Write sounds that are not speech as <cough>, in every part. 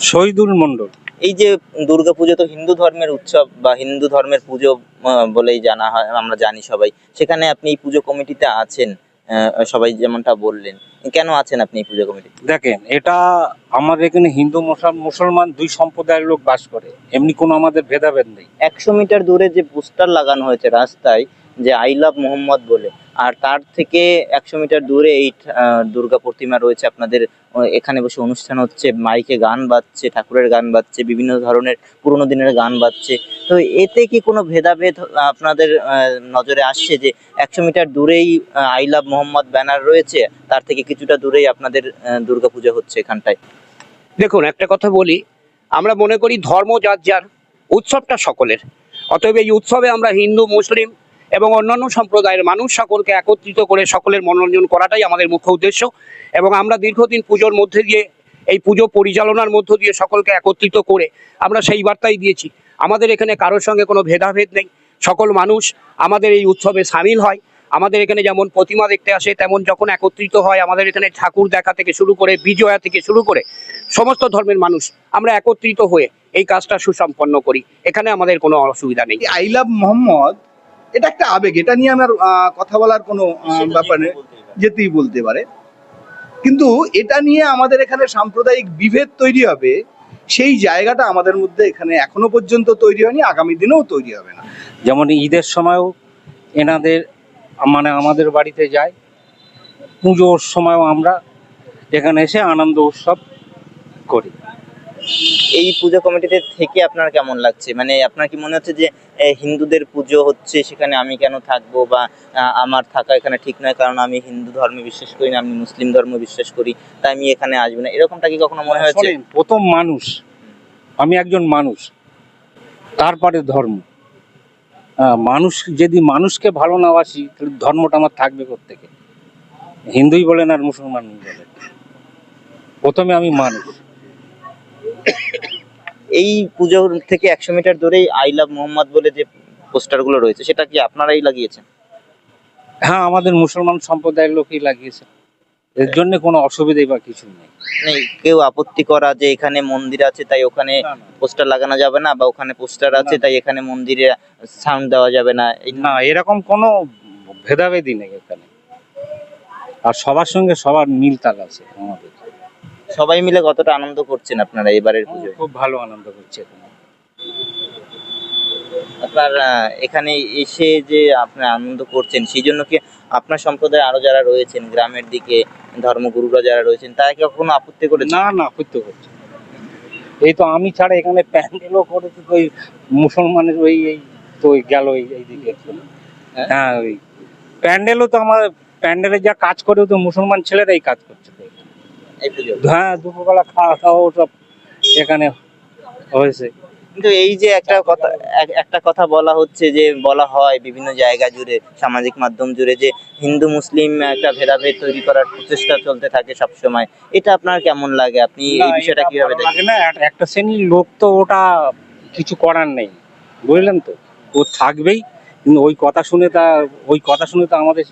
শহীদুল মন্ডল এই যে দুর্গাপুজো তো হিন্দু ধর্মের উৎসব বা হিন্দু ধর্মের পুজো বলেই জানা হয় আমরা জানি সবাই। সেখানে আপনি এই পুজো কমিটিতে আছেন সবাই যেমনটা বললেন। কেন আছেন আপনি এই পুজো কমিটি দেখেন এটা আমাদের এখানে হিন্দু মুসল- মুসলমান দুই সম্প্রদায়ের লোক বাস করে। এমনি কোনো আমাদের ভেদাভেদ নেই। একশো মিটার দূরে যে পোস্টার লাগানো হয়েছে রাস্তায় যে আই লাভ মোহাম্মদ বলে। আর তার থেকে একশো মিটার দূরে এই দুর্গা প্রতিমা রয়েছে আপনাদের এখানে বসে অনুষ্ঠান হচ্ছে, মাইকে গান বাজছে, ঠাকুরের গান বাজছে, বিভিন্ন ধরনের পুরোনো দিনের গান বাজছে। তো এতে কি কোনো ভেদাভেদ আপনাদের নজরে আসছে যে একশো মিটার দূরেই আই লাভ মোহাম্মদ ব্যানার রয়েছে, তার থেকে কিছুটা দূরেই আপনাদের দুর্গাপূজা হচ্ছে এখানটায়? দেখুন, একটা কথা বলি, আমরা মনে করি ধর্ম যার যার, উৎসবটা সকলের। অতএব এই উৎসবে আমরা হিন্দু, মুসলিম এবং অন্যান্য সম্প্রদায়ের মানুষ সকলকে একত্রিত করে সকলের মনোরঞ্জন করাটাই আমাদের মুখ্য উদ্দেশ্য। এবং আমরা দীর্ঘদিন পুজোর মধ্যে দিয়ে, এই পুজো পরিচালনার মধ্য দিয়ে সকলকে একত্রিত করে আমরা সেই বার্তাই দিয়েছি। আমাদের এখানে কারোর সঙ্গে কোনো ভেদাভেদ নেই। সকল মানুষ আমাদের এই উৎসবে সামিল হয়। আমাদের এখানে যেমন প্রতিমা দেখতে আসে, তেমন যখন একত্রিত হয়, আমাদের এখানে ঠাকুর দেখা থেকে শুরু করে, বিজয়া থেকে শুরু করে, সমস্ত ধর্মের মানুষ আমরা একত্রিত হয়ে এই কাজটা সুসম্পন্ন করি। এখানে আমাদের কোনো অসুবিধা নেই। আই লাভ মোহাম্মদ এটা একটা আবেগ এটা নিয়ে আমার কথা বলার কোনো ব্যাপার নেই। যেতেই বলতে পারে। কিন্তু এটা নিয়ে আমাদের এখানে সাম্প্রদায়িক বিভেদ তৈরি হবে সেই জায়গাটা আমাদের মধ্যে এখানে এখনও পর্যন্ত তৈরি হয়নি আগামী দিনেও তৈরি হবে না। যেমন ঈদের সময়ও এনাদের মানে আমাদের বাড়িতে যায়। পুজোর সময়ও আমরা এখানে এসে আনন্দ উৎসব করি। এই পুজো কমিটিতে থেকে আপনার কেমন লাগছে? মানে আপনার কি মনে হচ্ছে যে হিন্দুদের পুজো হচ্ছে সেখানে আমি কেন থাকব বা আমার থাকা এখানে ঠিক নয় কারণ আমি হিন্দু ধর্মে বিশ্বাস করি না, আমি মুসলিম ধর্ম বিশ্বাস করি, তাই আমি এখানে আসব না। এরকমটা কি কখনো মনে হয়েছে? প্রথম মানুষ, আমি একজন মানুষ, তারপরে ধর্ম। মানুষ, যদি মানুষকে ভালো না বাসি, তাহলে ধর্মটা আমার থাকবে থেকে হিন্দুই বলেন আর মুসলমান বলেন। প্রথমে আমি মানুষ। এই পুজোর থেকে একশো মিটার দূরেই আই লাভ মোহাম্মদ বলে যে পোস্টারগুলো রয়েছে সেটা কি আপনারাই লাগিয়েছেন? হ্যাঁ আমাদের মুসলমান সম্প্রদায়ের লোকই লাগিয়েছে। এর জন্য কোনো অসুবিধা বা কিছু নেই। মানে কেউ আপত্তি করা যে এখানে মন্দির আছে তাই ওখানে পোস্টার লাগানো যাবে না বা ওখানে পোস্টার আছে তাই এখানে মন্দিরে সাউন্ড দেওয়া যাবে না না এরকম কোনো ভেদাভেদি নেই এখানে। আর সবার সঙ্গে সবার মিল তাল আছে আমাদের। সবাই মিলে কতটা আনন্দ করছেন আপনারা এবারের পুজোয়? খুব ভালো আনন্দ করছে আপনার এখানে এসে যে আপনার আনন্দ করছেন সেই জন্য কি আপনার সম্প্রদায় আরও যারা রয়েছেন গ্রামের দিকে ধর্মগুরুরা যারা রয়েছেন তারা কি কখনো আপত্তি করে না না আপত্তি করছে এই তো আমি ছাড়া এখানে প্যান্ডেলও করেছে তো ওই মুসলমানের ওই এই তো ওই গেল এই এইদিকে হ্যাঁ? হ্যাঁ ওই। প্যান্ডেলও তো আমার প্যান্ডেলে যা কাজ করে তো মুসলমান ছেলেরাই কাজ করছে। পুজো হ্যাঁ দুপুরবেলা খাওয়া দাওয়া সব এখানে হয়েছে। কিন্তু এই যে একটা কথা এক- একটা কথা বলা হচ্ছে যে বলা হয় বিভিন্ন জায়গা জুড়ে সামাজিক মাধ্যম জুড়ে যে হিন্দু মুসলিম একটা ভেদাভেদ তৈরি করার প্রচেষ্টা চলতে থাকে সব সময় এটা আপনার কেমন লাগে? আপনি এই বিষয়টা কীভাবে দেখেন? না একটা শ্রেণির লোক তো ওটা কিছু করার নেই। বুঝলেন তো? ও থাকবেই কিন্তু ওই কথা শুনে তা ওই কথা শুনে তো আমাদের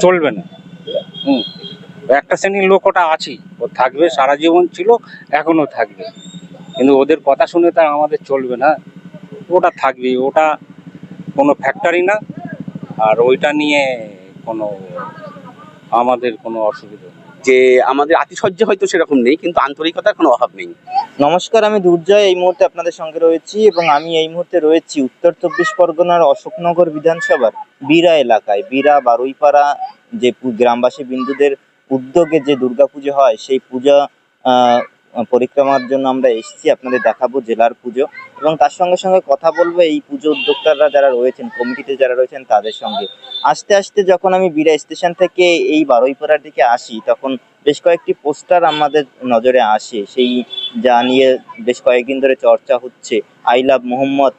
চলবে না। হুম। একটা শ্রেণির লোক ওটা আছেই। ও থাকবে সারা জীবন ছিল এখনও থাকবে। কিন্তু ওদের কথা শুনে তা আমাদের চলবে না। ওটা থাকবে ওটা কোনো ফ্যাক্টরি না। আর ওইটা নিয়ে কোনো আমাদের কোনো অসুবিধা নেই। যে আমাদের আতিশয্য হয়তো সেরকম নেই কিন্তু আন্তরিকতার কোনো অভাব নেই। নমস্কার আমি দুর্জয়। এই মুহূর্তে আপনাদের সঙ্গে রয়েছি এবং আমি এই মুহূর্তে রয়েছি উত্তর চব্বিশ পরগনার অশোকনগর বিধানসভার বীরা এলাকায়। বীরা বারুইপাড়া যে গ্রামবাসী বিন্দুদের উদ্যোগে যে দুর্গাপুজো হয়, সেই পূজা পরিক্রমার জন্য আমরা এসেছি, আপনাদের দেখাবো জেলার পুজো। এবং তার সঙ্গে সঙ্গে কথা বলব এই পুজো উদ্যোক্তারা যারা রয়েছেন, কমিটিতে যারা রয়েছেন, তাদের সঙ্গে। আস্তে আস্তে যখন আমি বীরা স্টেশন থেকে এই বারুইপাড়ার দিকে আসি, তখন বেশ কয়েকটি পোস্টার আমাদের নজরে আসে। সেই যা নিয়ে বেশ কয়েকদিন ধরে চর্চা হচ্ছে। আই লাভ মোহাম্মদ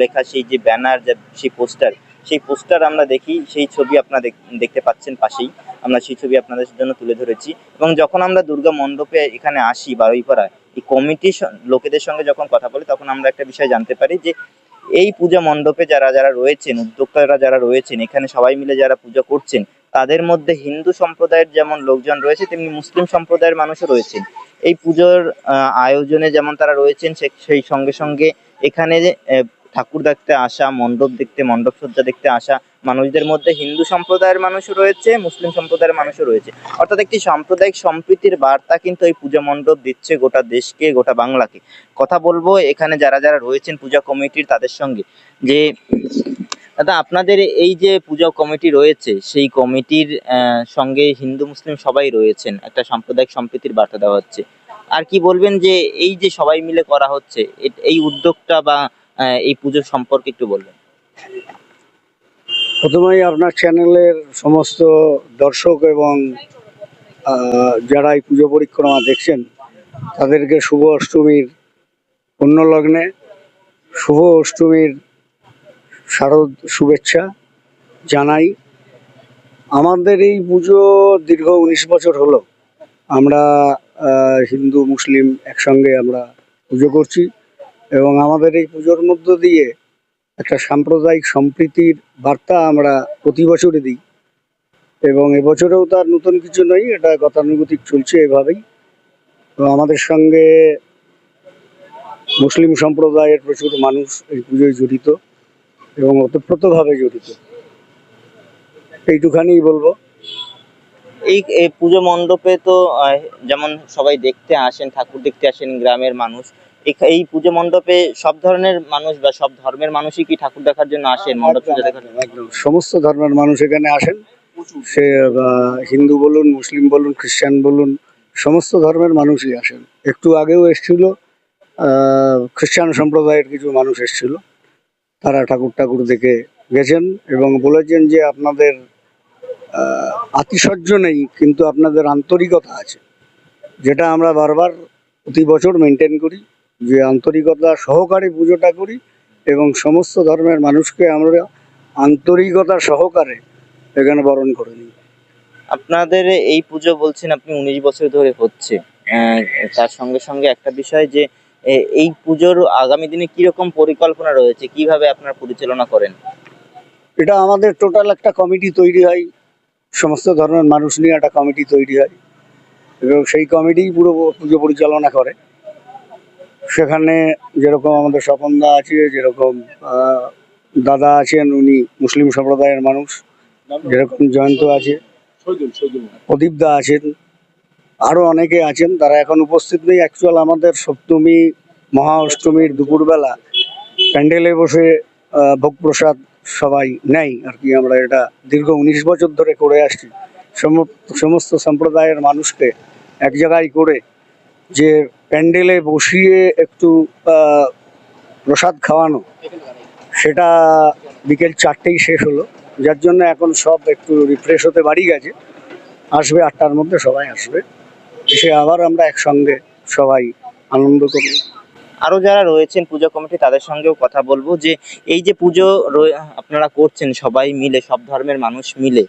লেখা সেই যে ব্যানার, যা, সেই পোস্টার সেই পোস্টার আমরা দেখি, সেই ছবি আপনারা দেখ- দেখতে পাচ্ছেন পাশেই। আমরা সেই ছবি আপনাদের জন্য তুলে ধরেছি। এবং যখন আমরা দুর্গা মণ্ডপে এখানে আসি বারুইপাড়ায়, এই কমিটির লোকেদের সঙ্গে যখন কথা বলি, তখন আমরা একটা বিষয় জানতে পারি যে, এই পূজা মণ্ডপে যারা যারা রয়েছেন, উদ্যোক্তারা যারা রয়েছেন, এখানে সবাই মিলে যারা পূজা করছেন, তাদের মধ্যে হিন্দু সম্প্রদায়ের যেমন লোকজন রয়েছে, তেমনি মুসলিম সম্প্রদায়ের মানুষও রয়েছেন। এই পুজোর আয়োজনে যেমন তারা রয়েছেন সেই সঙ্গে সঙ্গে এখানে ঠাকুর দেখতে আসা, মণ্ডপ দেখতে মণ্ডপ সজ্জা দেখতে আসা, মানুষদের মধ্যে হিন্দু সম্প্রদায়ের মানুষও রয়েছে, মুসলিম সম্প্রদায়ের মানুষও রয়েছে। অর্থাৎ একটি সাম্প্রদায়িক সম্প্রীতির বার্তা কিন্তু এই পূজা মণ্ডপ দিচ্ছে গোটা দেশকে, গোটা বাংলাকে। কথা বলব এখানে যারা যারা রয়েছেন পূজা কমিটির তাদের সঙ্গে, যে দাদা, আপনাদের এই যে পূজা কমিটি রয়েছে, সেই কমিটির সঙ্গে হিন্দু, মুসলিম সবাই রয়েছেন, একটা সাম্প্রদায়িক সম্প্রীতির বার্তা দেওয়া হচ্ছে। আর কি বলবেন যে এই যে সবাই মিলে করা হচ্ছে এই উদ্যোগটা বা এই পুজোর সম্পর্কে একটু বলবেন। প্রথমেই আপনার চ্যানেলের সমস্ত দর্শক এবং যারা এই পুজো পরিক্রমা দেখছেন, তাদেরকে শুভ অষ্টমীর লগ্নে শুভ অষ্টমীর শারদ শুভেচ্ছা জানাই। আমাদের এই পুজো দীর্ঘ উনিশ বছর হলো। আমরা হিন্দু, মুসলিম একসঙ্গে আমরা পুজো করছি। এবং আমাদের এই পুজোর মধ্য দিয়ে একটা সাম্প্রদায়িক সম্প্রীতির বার্তা আমরা প্রতি বছরই দিই। এবং এবছরেও তার নতুন কিছু নয়, এটা গতানুগতিক চলছে এভাবেই। তো আমাদের সঙ্গে মুসলিম সম্প্রদায়ের প্রচুর মানুষ এই পুজোয় জড়িত এবং ওতপ্রোতভাবে জড়িত। এইটুখানিই বলব। এই পুজো মণ্ডপে তো যেমন সবাই দেখতে আসেন, ঠাকুর দেখতে আসেন গ্রামের মানুষ এই পুজো মণ্ডপে সব ধরনের মানুষ বা সব ধর্মের মানুষই কি ঠাকুর দেখার জন্য আসেন মণ্ডপ পুজো দেখার সমস্ত ধর্মের মানুষ এখানে আসেন। সে হিন্দু বলুন মুসলিম বলুন খ্রিস্টান বলুন সমস্ত ধর্মের মানুষই আসেন। একটু আগেও এসেছিল খ্রিস্টান সম্প্রদায়ের কিছু মানুষ এসেছিল। তারা ঠাকুর ঠাকুর দেখে গেছেন এবং বলেছেন যে আপনাদের আতিশয্য নেই কিন্তু আপনাদের আন্তরিকতা আছে। যেটা আমরা বারবার প্রতি বছর মেনটেন করি। যে আন্তরিকতা সহকারে পুজোটা করি এবং সমস্ত ধর্মের মানুষকে আমরা আন্তরিকতা সহকারে এখানে বরণ করে নিই। আপনাদের এই পুজো বলছেন আপনি উনিশ বছর ধরে হচ্ছে। তার সঙ্গে সঙ্গে একটা বিষয় যে এই পুজোর আগামী দিনে কীরকম পরিকল্পনা রয়েছে? কীভাবে আপনারা পরিচালনা করেন? এটা আমাদের টোটাল একটা কমিটি তৈরি হয়। সমস্ত ধর্মের মানুষ নিয়ে একটা কমিটি তৈরি হয়। এবং সেই কমিটিই পুরো পুজো পরিচালনা করে। সেখানে যেরকম আমাদের স্বপনদা আছে, যেরকম দাদা আছেন উনি, মুসলিম সম্প্রদায়ের মানুষ, যেরকম জয়ন্ত আছে প্রদীপদা আছেন আরও অনেকে আছেন, তারা এখন উপস্থিত নেই। অ্যাকচুয়াল আমাদের সপ্তমী, মহা অষ্টমীর দুপুরবেলা প্যান্ডেলে বসে ভোগ প্রসাদ সবাই নেয় আর কি। আমরা এটা দীর্ঘ উনিশ বছর ধরে করে আসছি। সম- সমস্ত সম্প্রদায়ের মানুষকে এক জায়গায় করে যে প্যান্ডেলে বসিয়ে একটু প্রসাদ খাওয়ানো, সেটা বিকেল চারটেই শেষ হলো। যার জন্য এখন সব একটু রিফ্রেশ হতে বাড়ি গেছে। আসবে আটটার মধ্যে সবাই আসবে। এসে আবার আমরা একসঙ্গে সবাই আনন্দ করব। আরও যারা রয়েছেন পূজা কমিটি, তাদের সঙ্গেও কথা বলব যে, এই যে পুজো আপনারা করছেন সবাই মিলে, সব ধর্মের মানুষ মিলে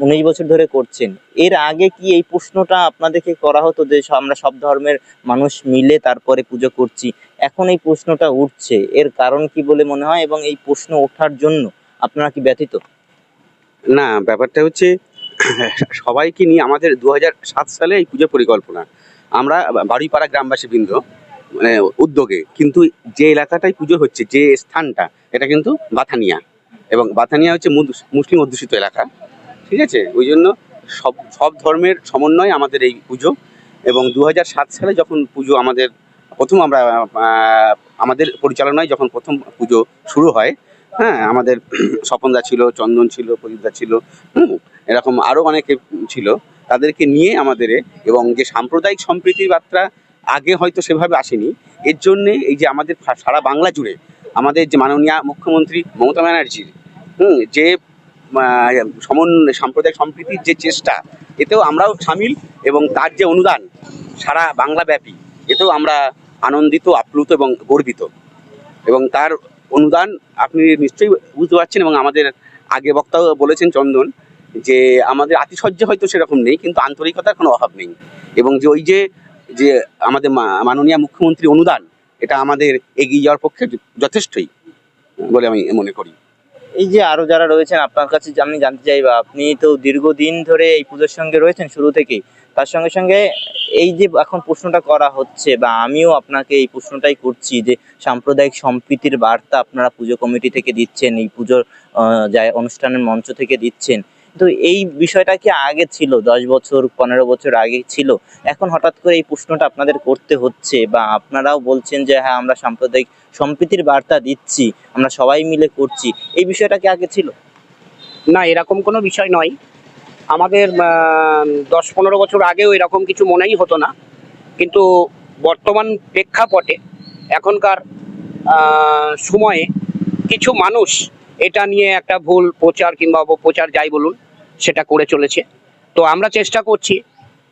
উনিশ বছর ধরে করছেন। এর আগে কি এই প্রশ্নটা আপনাদেরকে করা হতো যে আমরা সব ধর্মের মানুষ মিলে তারপরে পুজো করছি? এখন এই প্রশ্নটা উঠছে। এর কারণ কি বলে মনে হয়? এবং এই প্রশ্ন ওঠার জন্য আপনারা কি ব্যথিত? না, ব্যাপারটা হচ্ছে <clears throat> সবাইকে নিয়ে আমাদের দু সালে এই পুজো পরিকল্পনা। আমরা বাড়িপাড়া গ্রামবাসী বৃন্দ মানে উদ্যোগে, কিন্তু যে এলাকাটায় পুজো হচ্ছে, যে স্থানটা, এটা কিন্তু বাথানিয়া। এবং বাথানিয়া হচ্ছে মুসলিম অধ্যুষিত এলাকা। ঠিক আছে? ওই জন্য সব সব ধর্মের সমন্বয় আমাদের এই পুজো এবং দু সালে যখন পুজো আমাদের প্রথম আমরা আমাদের পরিচালনায় যখন প্রথম পুজো শুরু হয় হ্যাঁ আমাদের <clears throat> স্বপনদা ছিল, চন্দন ছিল, প্রদীপদা ছিল, হুম, এরকম আরও অনেকে ছিল, তাদেরকে নিয়ে আমাদের এবং যে সাম্প্রদায়িক সম্প্রীতির বার্তা আগে হয়তো সেভাবে আসেনি, এর জন্যে এই যে আমাদের সারা বাংলা জুড়ে আমাদের যে মাননীয় মুখ্যমন্ত্রী মমতা ব্যানার্জির, হুম, যে সমন সাম্প্রদায়িক সম্প্রীতির যে চেষ্টা, এতেও আমরাও সামিল এবং তার যে অনুদান সারা বাংলা ব্যাপী এতেও আমরা আনন্দিত, আপ্লুত এবং গর্বিত। এবং তার অনুদান আপনি নিশ্চয়ই বুঝতে পারছেন এবং আমাদের আগে বক্তাও বলেছেন চন্দন যে আমাদের আতিশয্য হয়তো সেরকম নেই, কিন্তু আন্তরিকতার কোনো অভাব নেই। এবং যে ওই যে যে আমাদের মাননীয় মুখ্যমন্ত্রী অনুদান, এটা আমাদের এগিয়ে যাওয়ার পক্ষে যথেষ্টই বলে আমি মনে করি। এই যে আরও যারা রয়েছেন, আপনার কাছে আমি জানতে চাই, বা আপনি তো দীর্ঘদিন ধরে এই পুজোর সঙ্গে রয়েছেন শুরু থেকেই, তার সঙ্গে সঙ্গে এই যে এখন প্রশ্নটা করা হচ্ছে, বা আমিও আপনাকে এই প্রশ্নটাই করছি যে সাম্প্রদায়িক সম্প্রীতির বার্তা আপনারা পুজো কমিটি থেকে দিচ্ছেন, এই পুজোর যায়, অনুষ্ঠানের মঞ্চ থেকে দিচ্ছেন। তো এই বিষয়টা কি আগে ছিল? দশ বছর, পনেরো বছর আগে ছিল? এখন হঠাৎ করে এই প্রশ্নটা আপনাদের করতে হচ্ছে বা আপনারাও বলছেন যে হ্যাঁ আমরা সাম্প্রদায়িক সম্প্রীতির বার্তা দিচ্ছি, আমরা সবাই মিলে করছি। এই বিষয়টা কি আগে ছিল? না, এরকম কোনো বিষয় নয়। আমাদের দশ পনেরো বছর আগেও এরকম কিছু মনেই হতো না। কিন্তু বর্তমান প্রেক্ষাপটে এখনকার সময়ে কিছু মানুষ এটা নিয়ে একটা ভুল প্রচার কিংবা অপপ্রচার যাই বলুন, সেটা করে চলেছে। তো আমরা চেষ্টা করছি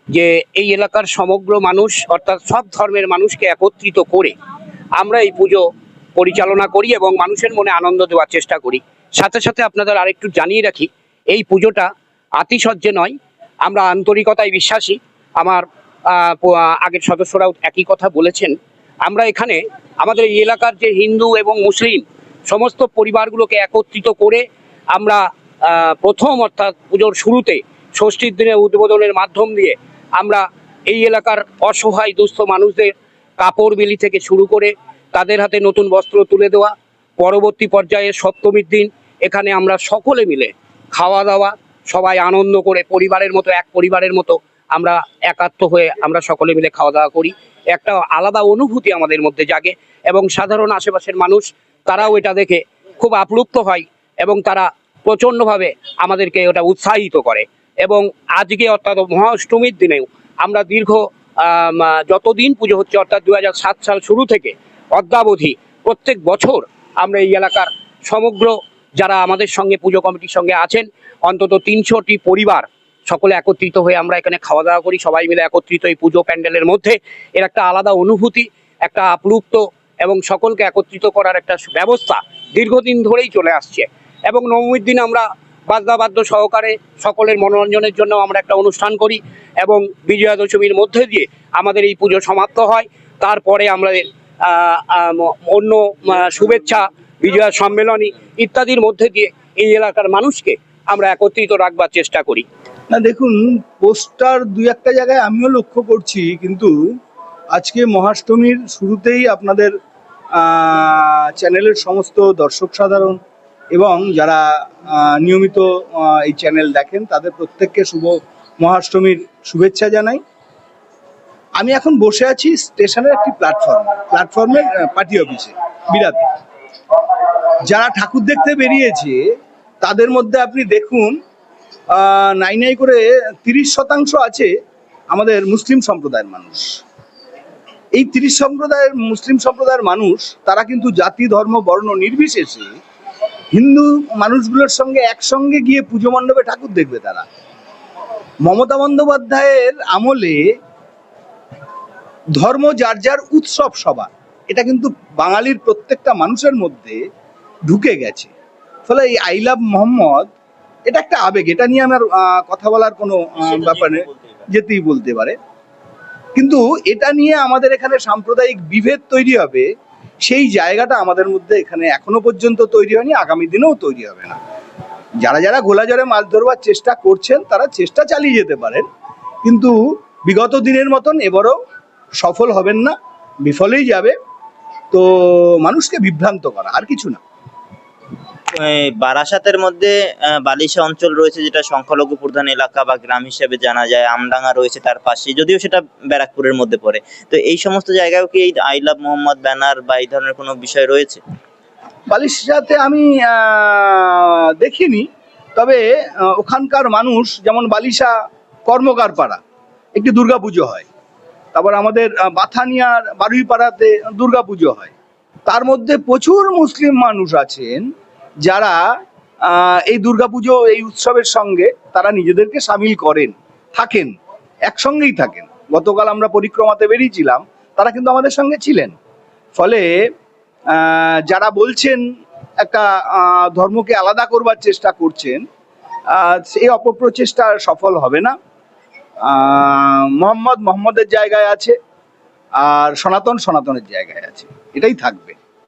যে এই এলাকার সমগ্র মানুষ, অর্থাৎ সব ধর্মের মানুষকে একত্রিত করে আমরা এই পুজো পরিচালনা করি এবং মানুষের মনে আনন্দ দেওয়ার চেষ্টা করি। সাথে সাথে আপনাদের আরেকটু জানিয়ে রাখি, এই পুজোটা আতিশয্যে নয়, আমরা আন্তরিকতায় বিশ্বাসী। আমার আগের সদস্যরাও একই কথা বলেছেন। আমরা এখানে আমাদের এই এলাকার যে হিন্দু এবং মুসলিম সমস্ত পরিবারগুলোকে একত্রিত করে আমরা প্রথম অর্থাৎ পুজোর শুরুতে ষষ্ঠীর দিনে উদ্বোধনের মাধ্যম দিয়ে আমরা এই এলাকার অসহায় দুস্থ মানুষদের কাপড় বিলি থেকে শুরু করে তাদের হাতে নতুন বস্ত্র তুলে দেওয়া, পরবর্তী পর্যায়ে সপ্তমীর দিন এখানে আমরা সকলে মিলে খাওয়া দাওয়া, সবাই আনন্দ করে পরিবারের মতো, এক পরিবারের মতো আমরা একাত্ম হয়ে আমরা সকলে মিলে খাওয়া দাওয়া করি। একটা আলাদা অনুভূতি আমাদের মধ্যে জাগে এবং সাধারণ আশেপাশের মানুষ তারাও এটা দেখে খুব আপ্লুপ্ত হয় এবং তারা প্রচণ্ডভাবে আমাদেরকে ওটা উৎসাহিত করে। এবং আজকে অর্থাৎ মহাষ্টমীর দিনেও আমরা দীর্ঘ যতদিন পুজো হচ্ছে, অর্থাৎ দু হাজার সাত সাল শুরু থেকে অদ্যাবধি প্রত্যেক বছর আমরা এই এলাকার সমগ্র যারা আমাদের সঙ্গে পুজো কমিটির সঙ্গে আছেন, অন্তত তিনশোটি পরিবার সকলে একত্রিত হয়ে আমরা এখানে খাওয়া দাওয়া করি। সবাই মিলে একত্রিত এই পুজো প্যান্ডেলের মধ্যে। এর একটা আলাদা অনুভূতি, একটা আপ্লুপ্ত এবং সকলকে একত্রিত করার একটা ব্যবস্থা দীর্ঘদিন ধরেই চলে আসছে। এবং নবমীর দিন আমরা বাদ্যাবাদ্য সহকারে সকলের মনোরঞ্জনের জন্য আমরা একটা অনুষ্ঠান করি এবং বিজয়া দশমীর মধ্যে দিয়ে আমাদের এই পুজো সমাপ্ত হয়। তারপরে আমাদের অন্য শুভেচ্ছা, বিজয়া সম্মেলনী ইত্যাদির মধ্যে দিয়ে এই এলাকার মানুষকে আমরা একত্রিত রাখবার চেষ্টা করি। না, দেখুন, পোস্টার দুই একটা জায়গায় আমিও লক্ষ্য করছি, কিন্তু আজকে মহাষ্টমীর শুরুতেই আপনাদের চ্যানেলের সমস্ত দর্শক সাধারণ এবং যারা নিয়মিত এই চ্যানেল দেখেন, তাদের প্রত্যেককে শুভ মহাষ্টমীর শুভেচ্ছা জানাই। আমি এখন বসে আছি স্টেশনের একটি প্ল্যাটফর্ম প্ল্যাটফর্মের পার্টি অফিসে বিরাতে যারা ঠাকুর দেখতে বেরিয়েছে, তাদের মধ্যে আপনি দেখুন নাই নাই করে তিরিশ শতাংশ আছে আমাদের মুসলিম সম্প্রদায়ের মানুষ। এই তিরিশ সম্প্রদায়ের মুসলিম সম্প্রদায়ের মানুষ তারা কিন্তু জাতি ধর্ম বর্ণ নির্বিশেষে হিন্দু মানুষগুলোর সঙ্গে একসঙ্গে গিয়ে পুজো মণ্ডপে ঠাকুর দেখবে তারা। মমতা বন্দ্যোপাধ্যায়ের আমলে ধর্ম যার যার উৎসব সবার এটা কিন্তু বাঙালির প্রত্যেকটা মানুষের মধ্যে ঢুকে গেছে। ফলে এই আই লাভ মোহাম্মদ এটা একটা আবেগ এটা নিয়ে আমার কথা বলার কোনো ব্যাপার নেই। যেতেই বলতে পারে। কিন্তু এটা নিয়ে আমাদের এখানে সাম্প্রদায়িক বিভেদ তৈরি হবে, সেই জায়গাটা আমাদের মধ্যে এখানে এখনও পর্যন্ত তৈরি হয়নি, আগামী দিনেও তৈরি হবে না। যারা যারা গোলাজরে মাছ ধরবার চেষ্টা করছেন, তারা চেষ্টা চালিয়ে যেতে পারেন, কিন্তু বিগত দিনের মতন এবারও সফল হবেন না, বিফলেই যাবে। তো মানুষকে বিভ্রান্ত করা, আর কিছু না। বারাসাতের মধ্যে বালিশা অঞ্চল রয়েছে যেটা সংখ্যালঘু প্রধান এলাকা বা গ্রাম হিসেবে জানা যায়। আমডাঙ্গা রয়েছে তার পাশে, যদিও সেটা ব্যারাকপুরের মধ্যে পড়ে। তো এই সমস্ত জায়গায়ও কি এই আই লাভ মোহাম্মদ ব্যানার বা এই ধরনের কোনো বিষয় রয়েছে? বালিশাতে আমি দেখিনি, তবে ওখানকার মানুষ যেমন বালিশা কর্মকার পাড়া, একটি দুর্গাপুজো হয়। তারপর আমাদের বাথানিয়ার বারুইপাড়াতে দুর্গাপুজো হয়। তার মধ্যে প্রচুর মুসলিম মানুষ আছেন যারা এই দুর্গাপুজো, এই উৎসবের সঙ্গে তারা নিজেদেরকে সামিল করেন, থাকেন, একসঙ্গেই থাকেন। গতকাল আমরা পরিক্রমাতে বেরিয়েছিলাম, তারা কিন্তু আমাদের সঙ্গে ছিলেন। ফলে যারা বলছেন একটা ধর্মকে আলাদা করবার চেষ্টা করছেন সেই অপপ্রচেষ্টা সফল হবে না। মোহাম্মদ মোহাম্মদের জায়গায় আছে, আর সনাতন সনাতনের জায়গায় আছে। এটাই থাকবে।